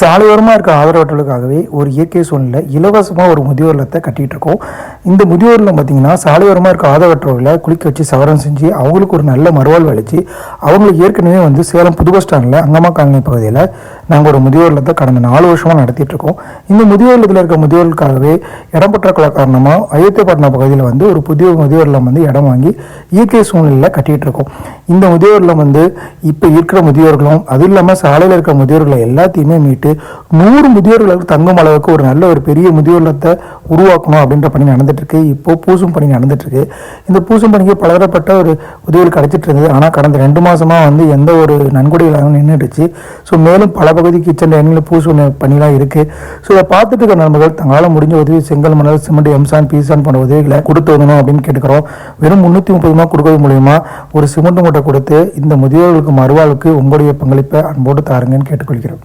சாலையோரமாக இருக்க ஆதரவற்றலுக்காகவே ஒரு இயற்கை சூழ்நிலை இலவசமாக ஒரு முதியோர் இல்லத்தை கட்டிகிட்டு இருக்கோம் இந்த முதியோர் இல்லம் பார்த்தீங்கன்னா சாலையோரமாக இருக்க ஆதரவற்றவர்களை குளிக்க வச்சு சவரம் செஞ்சு அவங்களுக்கு ஒரு நல்ல மறுவாழ்வு அளித்து அவங்களுக்கு ஏற்கனவே வந்து சேலம் புது பஸ் ஸ்டாண்டில் அங்கம்மா காலனி பகுதியில் நாங்கள் ஒரு முதியோர் இல்லத்தை கடந்த நாலு வருஷமாக நடத்திட்டு இருக்கோம் இந்த முதியோர் இல்லத்தில் இருக்க முதியோர்களுக்காகவே இடம் பற்றாக்குறை காரணமாக அயோத்தியப்பட்டினம் பகுதியில் வந்து ஒரு புதிய முதியோர் இல்லம் வந்து இடம் வாங்கி இயற்கை சூழ்நிலையில் கட்டிகிட்டு இருக்கோம் இந்த முதியோர் இல்லம் வந்து இப்போ இருக்கிற முதியோர்களும் அது இல்லாமல் சாலையில் இருக்கிற முதியோர்களை எல்லாத்தையுமே மீட்டு நூறு முதியோர்களுக்கு தங்கும் அளவுக்கு ஒரு நல்ல ஒரு பெரிய முதியோர் இல்லத்தை உருவாக்கணும் அப்படின்ற பணி நடந்துட்டு இருக்கு இப்போ பூசும் பணி நடந்துட்டு இருக்கு இந்த பூசும் பணிக்கு பலதரப்பட்ட ஒரு உதவிகள் கிடைச்சிட்டு இருந்தது ஆனால் கடந்த ரெண்டு மாசமா வந்து எந்த ஒரு நன்கொடை இல்லாமல் நின்றுடுச்சு ஸோ மேலும் பல பகுதி கிச்சன் எண்களை பூசும் பணிலாம் இருக்கு. ஸோ இதை பார்த்துட்டு இருக்க நண்பர்கள் தங்களால் முடிஞ்ச உதவி செங்கல் மணல் சிமெண்ட் எம்சான் பீசான் போன்ற உதவிகளை கொடுத்து வரணும் அப்படின்னு கேட்டுக்கிறோம். வெறும் முந்நூற்றி முப்பது ரூபா கொடுக்கறது மூலியமா ஒரு சிமெண்ட் மூட்டை கொடுத்து இந்த முதியோர்களுக்கு மறுவாழ்வுக்கு உங்களுடைய பங்களிப்பை அன்போடு தாருங்கன்னு கேட்டுக்கொள்கிறோம்.